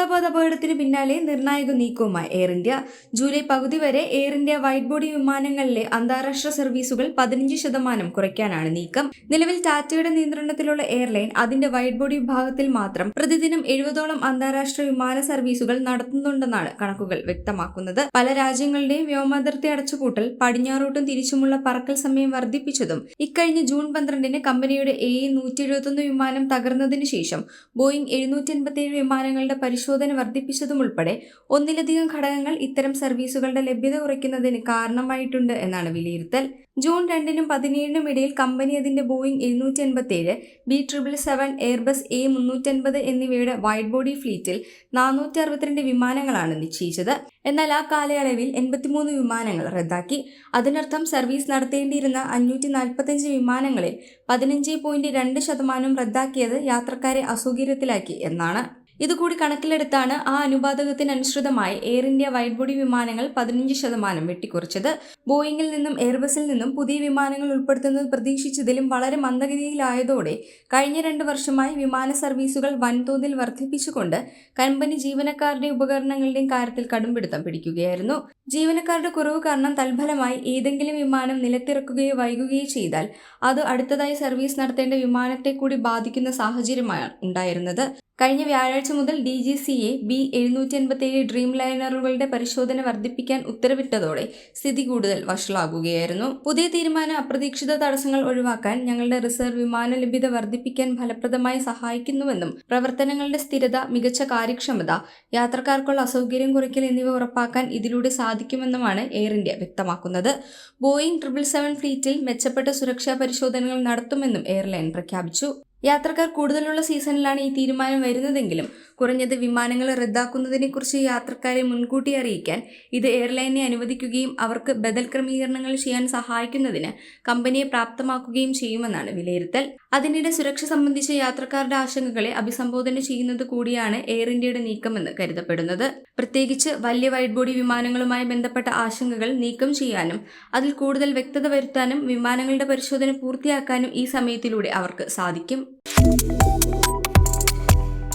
അഹമ്മദാബാദ് അപകടത്തിന് പിന്നാലെ നിർണായക നീക്കവുമായി എയർ ഇന്ത്യ ജൂലൈ പകുതി വരെ എയർ ഇന്ത്യ വൈറ്റ് ബോഡി വിമാനങ്ങളിലെ അന്താരാഷ്ട്ര സർവീസുകൾ പതിനഞ്ച് ശതമാനം കുറയ്ക്കാനാണ് നീക്കം. നിലവിൽ ടാറ്റയുടെ നിയന്ത്രണത്തിലുള്ള എയർലൈൻ അതിന്റെ വൈറ്റ് ബോഡി വിഭാഗത്തിൽ മാത്രം പ്രതിദിനം എഴുപതോളം അന്താരാഷ്ട്ര വിമാന സർവീസുകൾ നടത്തുന്നുണ്ടെന്നാണ് കണക്കുകൾ വ്യക്തമാക്കുന്നത്. പല രാജ്യങ്ങളുടെയും വ്യോമാതിർത്തി അടച്ചുപൂട്ടൽ പടിഞ്ഞാറോട്ടും തിരിച്ചുമുള്ള പറക്കൽ സമയം വർദ്ധിപ്പിച്ചതും ഇക്കഴിഞ്ഞ ജൂൺ പന്ത്രണ്ടിന് കമ്പനിയുടെ എ നൂറ്റി എഴുപത്തൊന്ന് വിമാനം തകർന്നതിനു ശേഷം ബോയിംഗ് എഴുന്നൂറ്റി എൺപത്തിയേഴ് വിമാനങ്ങളുടെ പരിശോധന വർദ്ധിപ്പിച്ചതും ഉൾപ്പെടെ ഒന്നിലധികം ഘടകങ്ങൾ ഇത്തരം സർവീസുകളുടെ ലഭ്യത കുറയ്ക്കുന്നതിന് കാരണമായിട്ടുണ്ട് എന്നാണ് വിലയിരുത്തൽ. ജൂൺ രണ്ടിനും പതിനേഴിനും ഇടയിൽ കമ്പനി അതിന്റെ ബോയിങ് എഴുന്നൂറ്റി എൺപത്തിയേഴ് B triple seven Airbus A മുന്നൂറ്റൻപത് എന്നിവയുടെ വൈഡ് ബോഡി ഫ്ലീറ്റിൽ നാനൂറ്റി അറുപത്തിരണ്ട് വിമാനങ്ങളാണ് നിശ്ചയിച്ചത്. എന്നാൽ ആ കാലയളവിൽ എൺപത്തിമൂന്ന് വിമാനങ്ങൾ റദ്ദാക്കി. അതിനർത്ഥം സർവീസ് നടത്തേണ്ടിയിരുന്ന അഞ്ഞൂറ്റി നാൽപ്പത്തഞ്ച് വിമാനങ്ങളിൽ പതിനഞ്ച് പോയിന്റ് രണ്ട് ശതമാനം റദ്ദാക്കിയത് യാത്രക്കാരെ അസൗകര്യത്തിലാക്കി എന്നാണ്. ഇതുകൂടി കണക്കിലെടുത്താണ് ആ അനുപാതകത്തിനനുസൃതമായി എയർ ഇന്ത്യ വൈഡ് ബോഡി വിമാനങ്ങൾ പതിനഞ്ച് ശതമാനം വെട്ടിക്കുറച്ചത്. ബോയിങ്ങിൽ നിന്നും എയർബസിൽ നിന്നും പുതിയ വിമാനങ്ങൾ ഉൾപ്പെടുത്തുന്നത് പ്രതീക്ഷിച്ചതിലും വളരെ മന്ദഗതിയിലായതോടെ കഴിഞ്ഞ രണ്ട് വർഷമായി വിമാന സർവീസുകൾ വൻതോതിൽ വർദ്ധിപ്പിച്ചുകൊണ്ട് കമ്പനി ജീവനക്കാരുടെ ഉപകരണങ്ങളുടെയും കാര്യത്തിൽ കടുംപിടുത്തം പിടിക്കുകയായിരുന്നു. ജീവനക്കാരുടെ കുറവ് കാരണം തൽഫലമായി ഏതെങ്കിലും വിമാനം നിലത്തിറക്കുകയോ വൈകുകയോ ചെയ്താൽ അത് അടുത്തതായി സർവീസ് നടത്തേണ്ട വിമാനത്തെ കൂടി ബാധിക്കുന്ന സാഹചര്യമാണ് ഉണ്ടായിരുന്നത്. കഴിഞ്ഞ വ്യാഴാഴ്ച മുതൽ D G C A B എഴുന്നൂറ്റി എൺപത്തിയേഴ് ഡ്രീം ലൈനറുകളുടെ പരിശോധന വർദ്ധിപ്പിക്കാൻ ഉത്തരവിട്ടതോടെ സ്ഥിതി കൂടുതൽ വഷളാകുകയായിരുന്നു. പുതിയ തീരുമാനം അപ്രതീക്ഷിത തടസ്സങ്ങൾ ഒഴിവാക്കാൻ ഞങ്ങളുടെ റിസർവ് വിമാന ലഭ്യത വർദ്ധിപ്പിക്കാൻ ഫലപ്രദമായി സഹായിക്കുന്നുവെന്നും പ്രവർത്തനങ്ങളുടെ സ്ഥിരത മികച്ച കാര്യക്ഷമത യാത്രക്കാർക്കുള്ള അസൗകര്യം കുറയ്ക്കൽ എന്നിവ ഉറപ്പാക്കാൻ ഇതിലൂടെ സാധിക്കുമെന്നുമാണ് എയർ ഇന്ത്യ വ്യക്തമാക്കുന്നത്. ബോയിങ് ട്രിപ്പിൾ സെവൻ ഫ്ലീറ്റിൽ മെച്ചപ്പെട്ട സുരക്ഷാ പരിശോധനകൾ നടത്തുമെന്നും എയർലൈൻ പ്രഖ്യാപിച്ചു. യാത്രക്കാർ കൂടുതലുള്ള സീസണിലാണ് ഈ തീരുമാനം വരുന്നതെങ്കിലും കുറഞ്ഞത് വിമാനങ്ങൾ റദ്ദാക്കുന്നതിനെക്കുറിച്ച് യാത്രക്കാരെ മുൻകൂട്ടി അറിയിക്കാൻ ഇത് എയർലൈനെ അനുവദിക്കുകയും അവർക്ക് ബദൽ ക്രമീകരണങ്ങൾ ചെയ്യാൻ സഹായിക്കുന്നതിന് കമ്പനിയെ പ്രാപ്തമാക്കുകയും ചെയ്യുമെന്നാണ് വിലയിരുത്തൽ. അതിനിടെ സുരക്ഷ സംബന്ധിച്ച യാത്രക്കാരുടെ ആശങ്കകളെ അഭിസംബോധന ചെയ്യുന്നത് കൂടിയാണ് എയർ ഇന്ത്യയുടെ നീക്കമെന്ന് കരുതപ്പെടുന്നത്. പ്രത്യേകിച്ച് വലിയ വൈഡ് ബോഡി വിമാനങ്ങളുമായി ബന്ധപ്പെട്ട ആശങ്കകൾ നീക്കം ചെയ്യാനും അതിൽ കൂടുതൽ വ്യക്തത വരുത്താനും വിമാനങ്ങളുടെ പരിശോധന പൂർത്തിയാക്കാനും ഈ സമയത്തിലൂടെ അവർക്ക് സാധിക്കും.